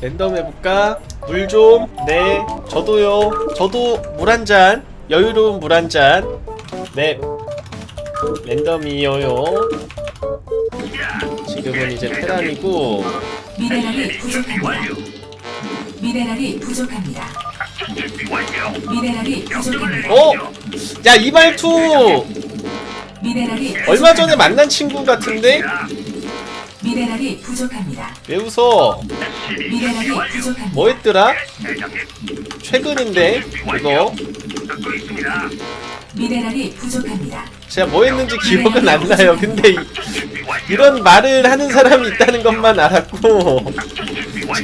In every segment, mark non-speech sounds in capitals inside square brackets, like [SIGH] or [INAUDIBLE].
랜덤 해볼까? 물 좀. 네. 저도요. 저도 물 한 잔. 여유로운 물 한 잔. 네. 랜덤이요요. 지금은 이제 테란이고. 미네랄이 부족합니다. 미네랄이 부족합니다. 미네랄이 부족합니다. 어? 야, 이 말투! 미네랄이 얼마 전에 만난 친구 같은데? 미네랄이 부족합니다. 왜 웃어? 미네랄이 부족합니다. 뭐 했더라? 최근인데? 이거? 미네랄이 부족합니다. 제가 뭐 했는지 기억은 안 나요. 근데 이, 이런 말을 하는 사람이 있다는 것만 알았고.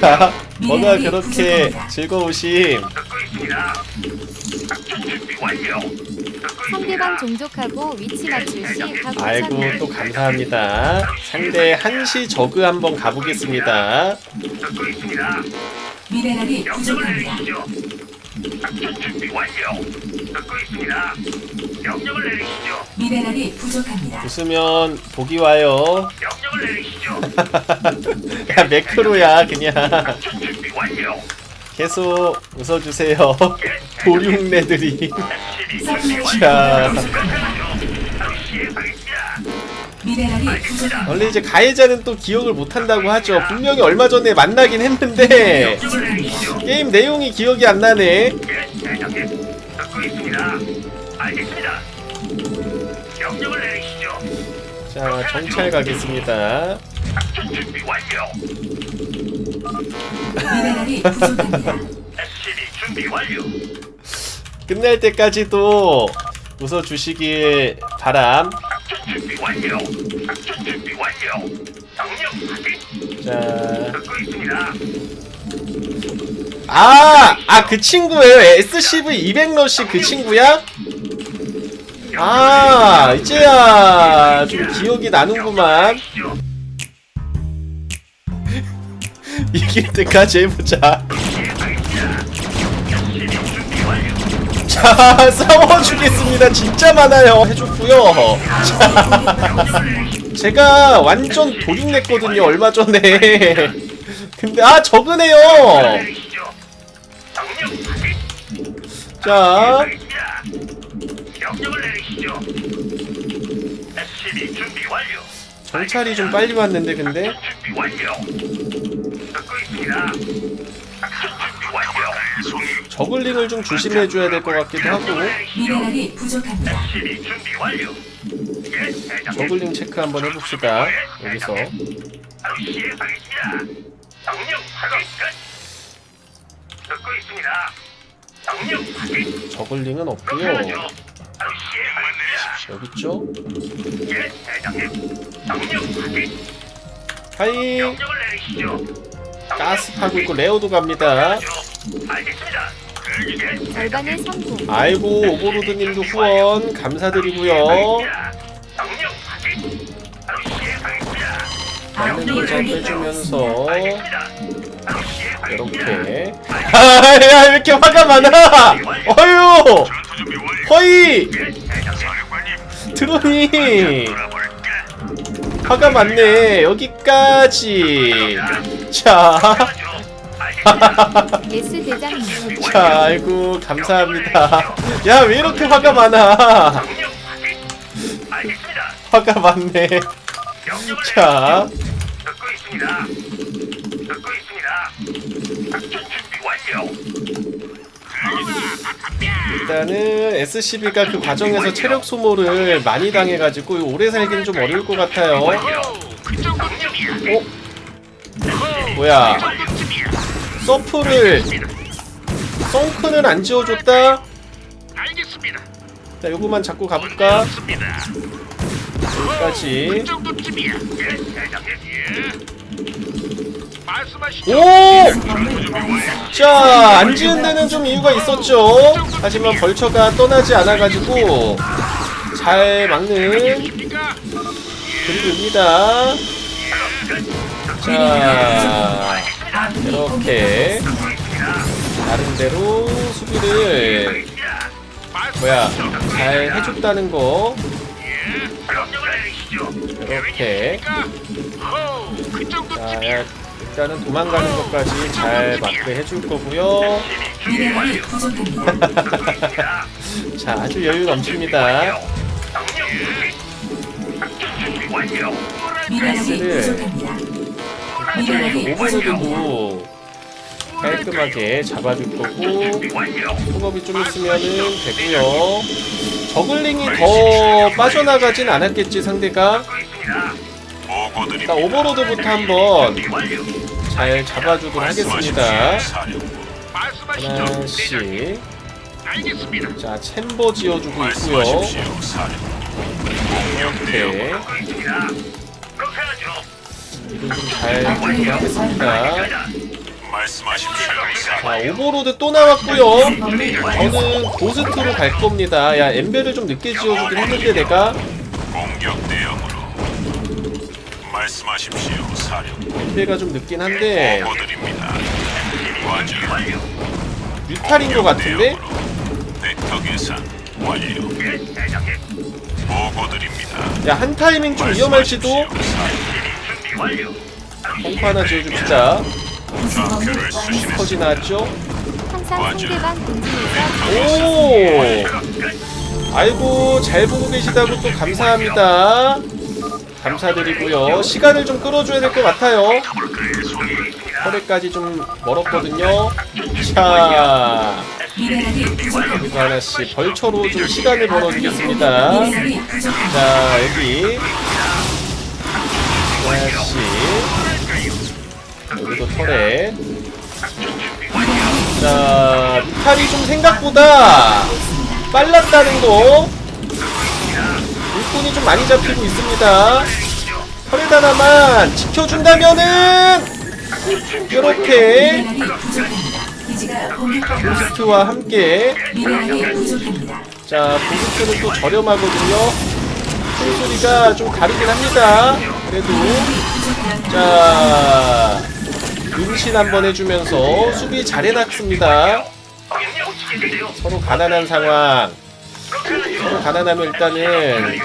자, 뭐가 그렇게 즐거우심. 상대방 종족하고 위치 맞출 시각 아이고, 또 감사합니다. 상대 한시 저그 한번 가보겠습니다. 미네랄이 부족합니다. 미네랄이 부족합니다. 웃으면 복이 와요. 야, [LAUGHS] 매크로야, 그냥. 계속 웃어주세요. [LAUGHS] 도륙내들이. 자. 원래 이제 가해자는 또 기억을 못한다고 하죠. 분명히 얼마 전에 만나긴 했는데. 게임 내용이 기억이 안 나네. 자, 정찰 가겠습니다. 미네랄이 부족합니다. SCB 준비 완료. 끝날 때까지도 웃어주시길 바람. 준비 완료. 작전 준비 완료. 명령 확인. 자, 듣고 있습니다. 아, 아, 그 친구예요. SCV 200러시 그 친구야? 아, 이제야 좀 기억이 나는구만. 이길 때까지 해보자. 자, [LAUGHS] 싸워주겠습니다. 진짜 많아요. 해줬고요. 자, [LAUGHS] 제가 완전 도둑냈거든요. 얼마 전에. [LAUGHS] 근데 아 적으네요. 자. 정찰이 좀 빨리 왔는데 근데 저글링을 좀 조심해줘야 될 것 같기도 하고 미네랄이 부족합니다. 저글링 체크 한번 해봅시다. 여기서. 저글링은 없고요. 여기 있죠? 하이 명령을 내리시죠. 가스 타고 있고 레오도 갑니다. 알겠습니다. 예, 절반의 성공 아이고 오버로드님도 후원 감사드리고요. 명령 확인. 바로 시행하겠습니다. 맞는 빼주면서 알겠습니다. 바로 시행하겠습니다. 이렇게 아야 [LAUGHS] 왜 이렇게 화가 많아? 어휴 전투 준비 완료. 허이 예. 사령관님. 드론이? 화가 많네. 여기까지. 자, 대장님. 자 아이고 감사합니다. 야 왜 이렇게 화가 많아. 알겠습니다. 화가 많네. 자. 듣고 있습니다. 일단은 SCB가 그 과정에서 체력 소모를 많이 당해가지고 오래 살기는 좀 어려울 것 같아요. 어? 뭐야 서프를 썬크는 안? 알겠습니다. 자 요거만 잡고 가볼까? 여기까지 오! 자, 안 지은 데는 좀 이유가 있었죠. 하지만 벌처가 떠나지 않아가지고 잘 막는? 그림입니다. 자, 이렇게 나름대로 수비를 뭐야 잘 해줬다는 거 내리시죠. 이렇게 호, 그 자, 일단은 도망가는 것까지 잘 막게 해줄 거고요. [LAUGHS] 자, 아주 여유 넘칩니다. 미네랄이 부족합니다. 오버로드도 깔끔하게 잡아줄 거고. 속업이 좀 있으면은 되고요. 저글링이 더 빠져나가진 않았겠지 상대가. 일단 오버로드부터 한번 잘 잡아주도록 하겠습니다. 하나씩. 자, 챔버 지어주고 있고요. 이렇게 해주도록 하겠습니다. 자, 오버로드 또 나왔고요. 저는 고스트로 갈 겁니다. 야, 엠벨을 좀 늦게 지어주긴 했는데 내가 말씀하십시오 사령 엠벨가 좀 늦긴 한데 보고드립니다 완전 뮤탈인 것 같은데? 벡터 계산 완료 보고드립니다 야, 한 타이밍 좀 위험할지도 준비 완료. 펑크 하나 지어줍시다. 퍼지 나왔죠? 항상 상대방 본진에서 오! 아이고, 잘 보고 계시다고 또 감사합니다. 감사드리고요. 시간을 좀 끌어줘야 될 것 같아요. 허리까지 좀 멀었거든요. 자. 여기도 하나씩 벌처로 좀 시간을 벌어주겠습니다. 자, 여기. 하나씩. 여기도 털에. 자, 뮤탈이 좀 생각보다 빨랐다는 거. 일꾼이 좀 많이 잡히고 있습니다. 하나만 지켜준다면은 이렇게. 부스트와 함께. 자, 부스트는 또 저렴하거든요. 총소리가 좀 다르긴 합니다. 그래도 자, 임신 한번 해주면서 수비 잘 해놨습니다. 서로 가난한 상황. 가난하면 일단은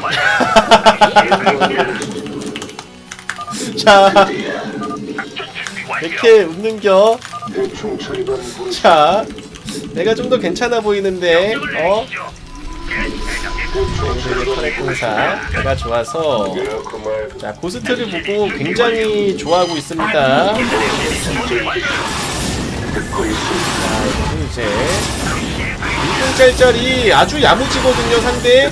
자, 이렇게 웃는겨. 자, 내가 좀 더 괜찮아 보이는데, 어? 우리 혈액공사 내가 좋아서 자 고스트를 보고 굉장히 좋아하고 있습니다. 자 이제 1분짤짜리 아주 야무지거든요 상대.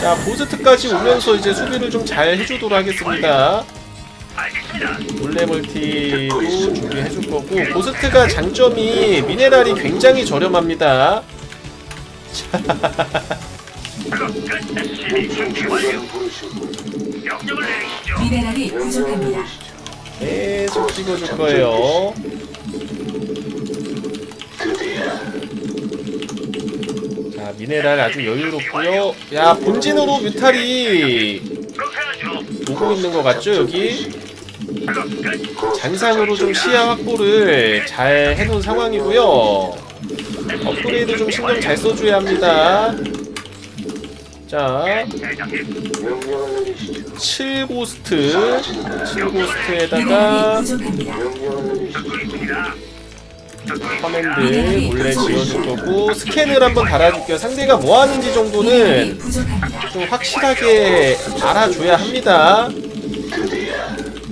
자 고스트까지 오면서 이제 수비를 좀 잘 해주도록 하겠습니다. 몰래 멀티도 준비해줄 거고 고스트가 장점이 미네랄이 굉장히 저렴합니다. 미네랄이 부족합니다. 계속 찍어줄 거예요. 자, 미네랄 아주 여유롭고요. 야, 본진으로 뮤탈이. 오고 있는 것 같죠, 여기? 잔상으로 좀 시야 확보를 잘 해놓은 상황이고요. 업그레이드 좀 신경 잘 써줘야 합니다. 자, 7고스트, 7고스트에다가 커맨드 몰래 지어줄 거고 스캔을 한번 달아줄게요. 상대가 뭐 하는지 정도는 부족합니다. 좀 확실하게 알아줘야 합니다.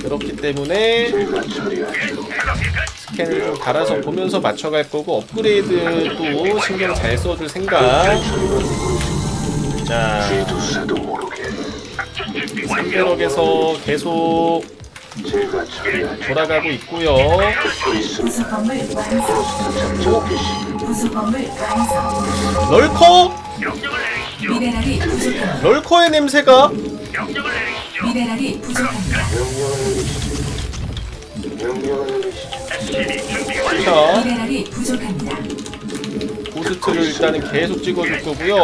그렇기 때문에 스캔을 좀 달아서 보면서 맞춰갈 거고 업그레이드도 신경 잘 써줄 생각. 자, 3배럭에서 계속 돌아가고 있고요. 내리시죠. 미네랄이 부족합니다. 럴커의 냄새가. 미네랄이 부족합니다. 자 미네랄이 부족합니다. 고스트를 일단은 계속 찍어줄 거고요.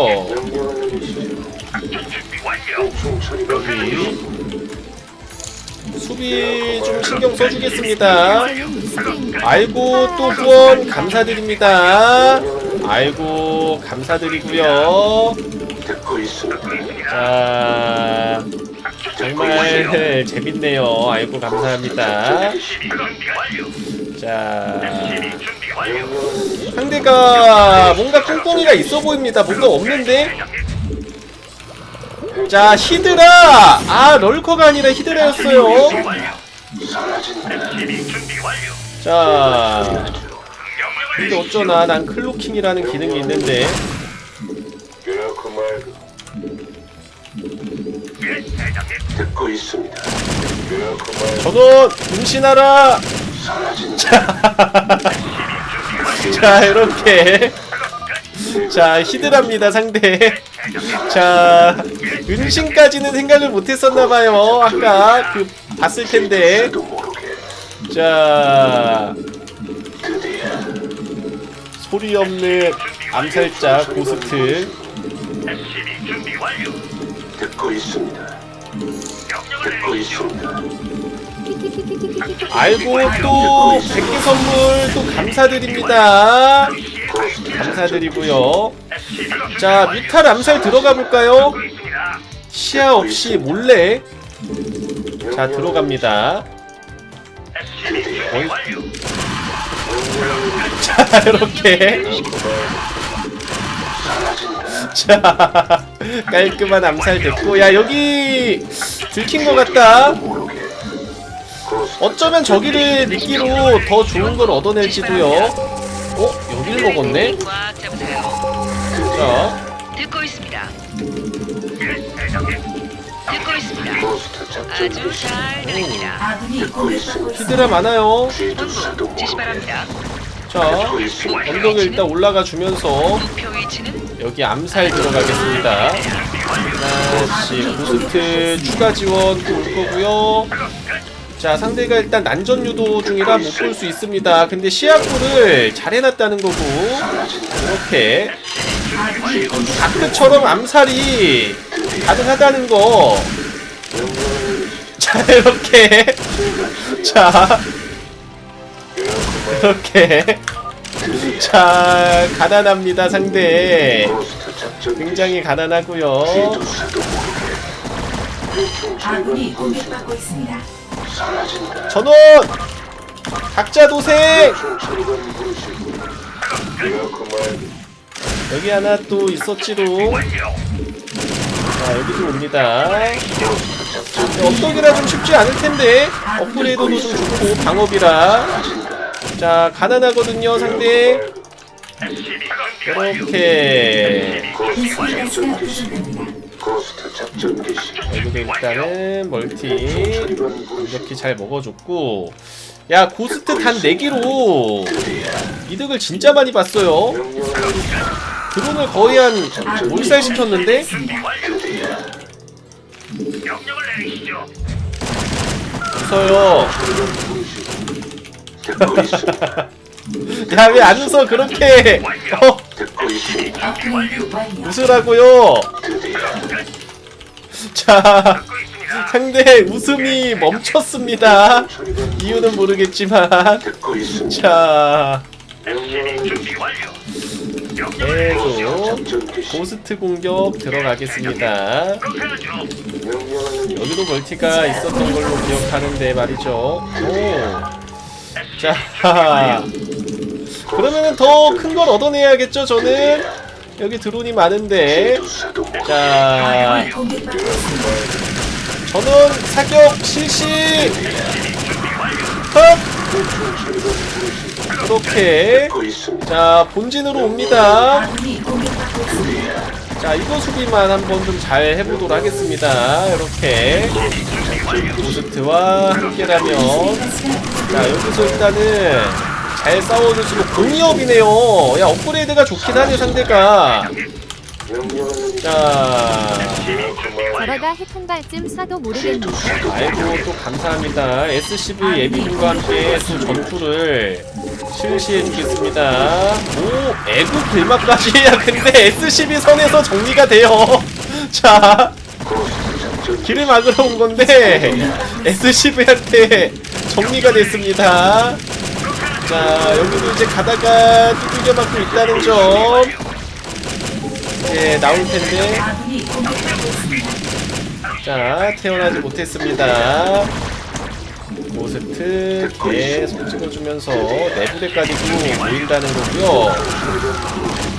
여기 수비 좀 신경 써주겠습니다. 아이고 또 후원 감사드립니다. 아이고 감사드리고요. 자 정말 [LAUGHS] 재밌네요. 아이고 감사합니다. 자. 상대가 뭔가 꿍꿍이가 있어 보입니다. 뭔가 없는데? 자 히드라! 아 럴커가 아니라 히드라였어요. 자 근데 어쩌나 난 클로킹이라는 기능이 있는데. 듣고 있습니다. 말고 전원 응신하라! 자 [LAUGHS] 이렇게 자 히드랍니다 상대 자 은신까지는 생각을 못했었나봐요 아까 그 봤을 텐데 또 모르게 자 소리 없는 암살자 고스트 SCB 준비 완료. 듣고 있습니다. 명령을 듣고. 있습니다. 아이고 또 100개 선물 또 감사드립니다 감사드리고요. 자 뮤탈 암살 들어가 볼까요? 준비 있습니다. 시야 없이 몰래. 자 들어갑니다. [LAUGHS] 자 이렇게. 자 깔끔한 암살 됐고. 야 여기 들킨 것 같다. 어쩌면 저기를 미끼로 더 좋은 걸 얻어낼지도요 어? 여길 먹었네? 자 듣고 있습니다. 듣고 있습니다. 아주 잘 들립니다. 아군이 공격받고 있습니다. 히드라 많아요 쥐두새도 본부 지시 모르게 바랍니다. 자. 언덕에 일단 올라가 주면서 목표 위치는 여기 암살 들어가겠습니다 하나씩 고스트 추가 지원 또올 거고요 자 상대가 일단 난전 유도 중이라 못 볼 수 있습니다 근데 시야구를 잘 해놨다는 거고 이렇게 다크처럼 암살이 가능하다는 거. [LAUGHS] 자, 이렇게. [LAUGHS] 자. 이렇게. 자, 가난합니다, 상대. 굉장히 가난하고요 아군이 공격받고 있습니다. 전원! 각자 말고 여기 하나 또 있었지롱. 자, 여기도 옵니다. 업덕이라 좀 쉽지 않을 텐데 업그레이드도 좀 좋고 방업이라 자 가난하거든요 상대 이렇게. 포스트 작전 개시 여기도 일단은 멀티 이렇게 잘 먹어줬고 야 고스트 단 4기로 이득을 진짜 많이 봤어요 드론을 거의 한 몰살 시켰는데 명령을 내리시죠. 웃어요. [LAUGHS] 야 왜 안 웃어 그렇게 [LAUGHS] 어. 웃으라고요 자 상대 웃음이 멈췄습니다 이유는 모르겠지만. 자. 계속 고스트 공격 들어가겠습니다 여기도 멀티가 있었던 걸로 기억하는데 말이죠 오. 자 그러면은 더큰 걸 얻어내야겠죠 저는 여기 드론이 많은데 자. 전원 사격 실시 컷 이렇게. 자 본진으로 옵니다. 자 이거 수비만 한번 좀 잘 해보도록 하겠습니다 이렇게 고스트와 함께라면 자 여기서 일단은 잘 싸워줄수록 공이업이네요. 야 업그레이드가 좋긴 하네 상대가. 자. 저러다 핵한 발쯤 쏴도 모르겠네. 아이고 또 감사합니다. SCV 예비군과 함께 또 전투를 실시해주겠습니다. 오 애국 길막까지 야 근데 SCV 선에서 정리가 돼요. [LAUGHS] 자 길을 막으러 온 건데 SCV한테 정리가 됐습니다. 자 여기도 이제 가다가 두들겨 맞고 있다는 점. 예 나올 텐데. 자 태어나지 못했습니다 고스트 계속 찍어주면서 내부대까지도 모인다는 거고요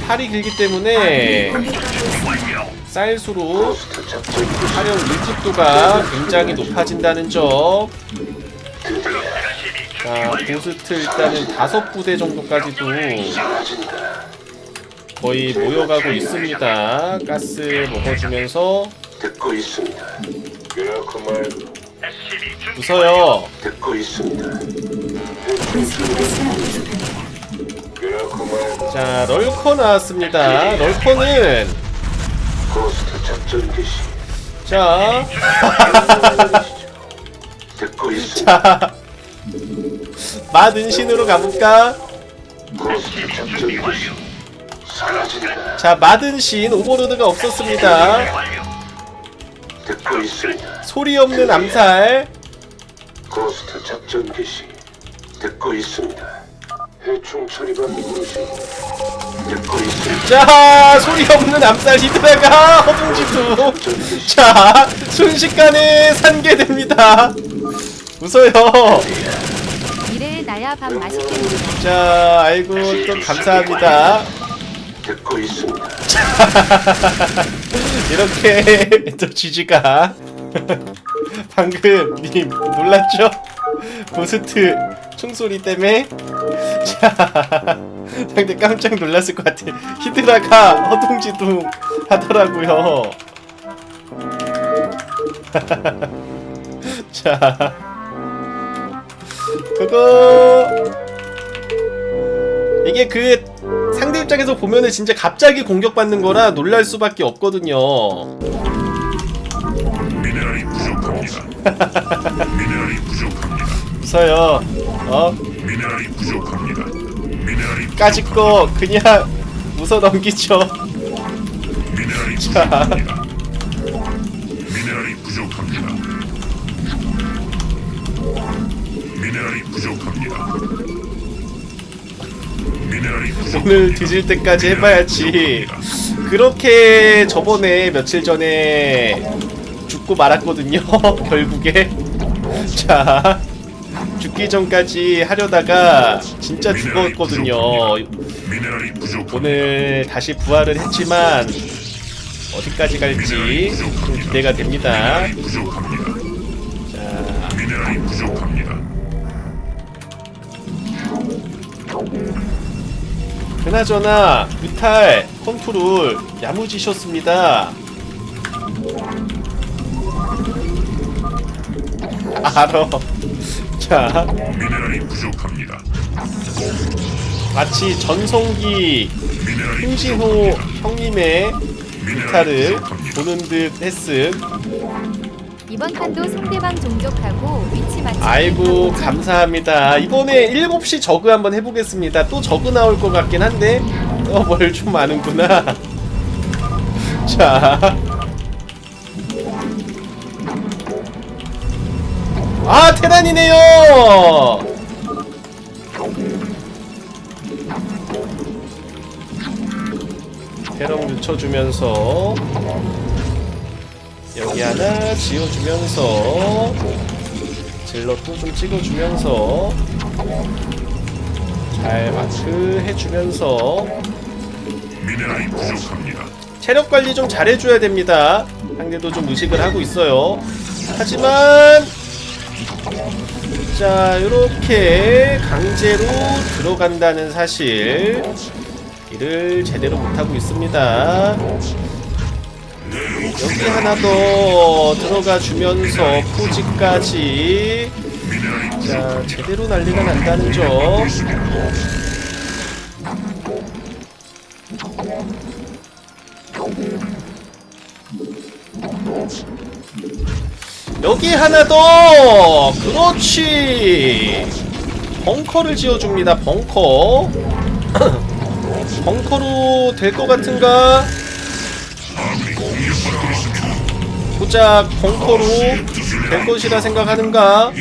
팔이 길기 때문에 개시. 활용 밀집도가 굉장히 높아진다는 점. 자, 고스트 일단은 다섯 부대 정도까지도. 거의 모여가고 있습니다. 가스 먹어주면서 듣고 있습니다. 그렇고 말고 웃어요. 듣고 있습니다. 그렇고 말고 자, 럴커 나왔습니다. 럴커는 고스트 작전 개시. 자, 듣고 있습니다. 자, 마든신으로 가볼까? 자, 마든 신 오버로드가 없었습니다. 소리 없는 암살. 고스트 작전 개시. 듣고 있습니다. 해충 처리반 무시. 듣고 있습니다. 자, 소리 없는 암살 히드라가 허둥지둥. 자, 순식간에 산계됩니다. 웃어요. 나야 밥 맛있겠네. 자, 아이고, 또 감사합니다. 듣고 있습니다. [LAUGHS] 이렇게 또 지지가 [LAUGHS] 방금 님 놀랐죠? 고스트 총소리 때문에 [LAUGHS] 자 상대 깜짝 놀랐을 것 같아 히드라가 허둥지둥 하더라고요 자 그거 이게 그 상대 입장에서 보면은 진짜 갑자기 공격받는 거라 놀랄 수밖에 없거든요. 미네랄이 부족합니다. 미네랄이 부족합니다. 웃어요. 어? 미네랄이 부족합니다. 미네랄이 까짓 거 그냥 [LAUGHS] 웃어 넘기죠. 미네랄이 자. 부족합니다. 미네랄이 부족합니다. 미네랄이 부족합니다. 오늘 뒤질 때까지 해봐야지. 그렇게 저번에 며칠 전에 죽고 말았거든요. [LAUGHS] 결국에. 자. 죽기 전까지 하려다가 진짜 죽었거든요. 오늘 다시 부활을 했지만 어디까지 갈지 좀 기대가 됩니다. 그나저나 뮤탈 컨트롤 야무지셨습니다. 알어. 자, 미네랄이 부족합니다. 마치 전성기 홍진호 형님의 뮤탈을. 보는 듯 했음. 이번 판도 상대방 종족하고 위치 맞추기 아이고 감사합니다. 이번에 7시 저그 한번 해보겠습니다. 또 저그 나올 것 같긴 한데 어뭘좀 아는구나. [LAUGHS] 자. 아 테란이네요. 테랑 늦춰주면서 여기 하나 지어주면서 질럿도 좀 찍어주면서 잘 마크 해주면서 미네랄이 부족합니다. 체력 관리 좀 잘해줘야 됩니다. 상대도 좀 의식을 하고 있어요. 하지만 자 이렇게 강제로 들어간다는 사실 이를 제대로 못하고 있습니다. 여기 하나 더 들어가 주면서 포지까지. 자 제대로 난리가 난다는 점. 여기 하나 더! 그렇지! 벙커를 지어줍니다 벙커. [CLEARS THROAT] 벙커로 될 것 같은가 고작 벙커로 될 것이라 생각하는가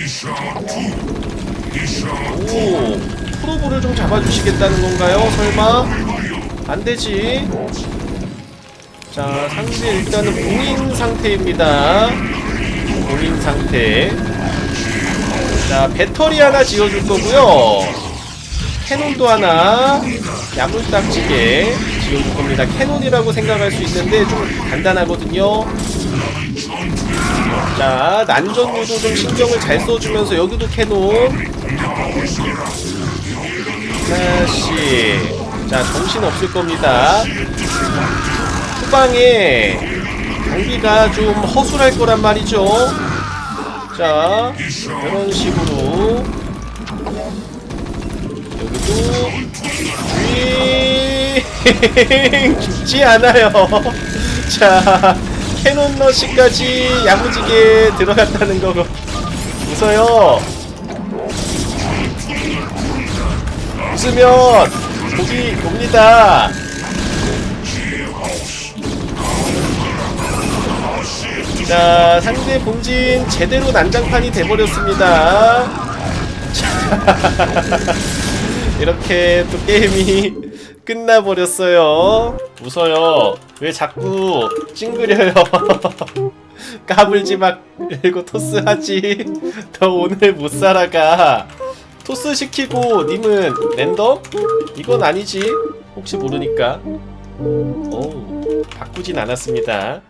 오 프로브를 좀 잡아주시겠다는 건가요 설마 안 되지 자 상대 일단은 봉인 상태입니다 봉인 상태. 자, 배터리 하나 지어줄 거고요. 캐논도 하나 야물딱지게 지어줄 겁니다. 캐논이라고 생각할 수 있는데 좀 간단하거든요. 자, 난전류도 좀 신경을 잘 써주면서 여기도 캐논. 하나씩. 자, 정신 없을 겁니다. 후방에 경기가 좀 허술할 거란 말이죠. 자, 이런 식으로 여기도 윙 [LAUGHS] 죽지 않아요. [LAUGHS] 자, 캐논 러시까지 야무지게 들어갔다는 거 웃어요. 웃으면 복이 옵니다. 자, 상대 본진 제대로 난장판이 돼버렸습니다. [LAUGHS] 자, [LAUGHS] 이렇게 또 게임이 끝나버렸어요. 웃어요. 왜 자꾸 찡그려요? [LAUGHS] 까불지 말고 토스하지. [LAUGHS] 너 오늘 못 살아가. 토스 시키고 님은 랜덤? 이건 아니지. 혹시 모르니까. 오, 바꾸진 않았습니다.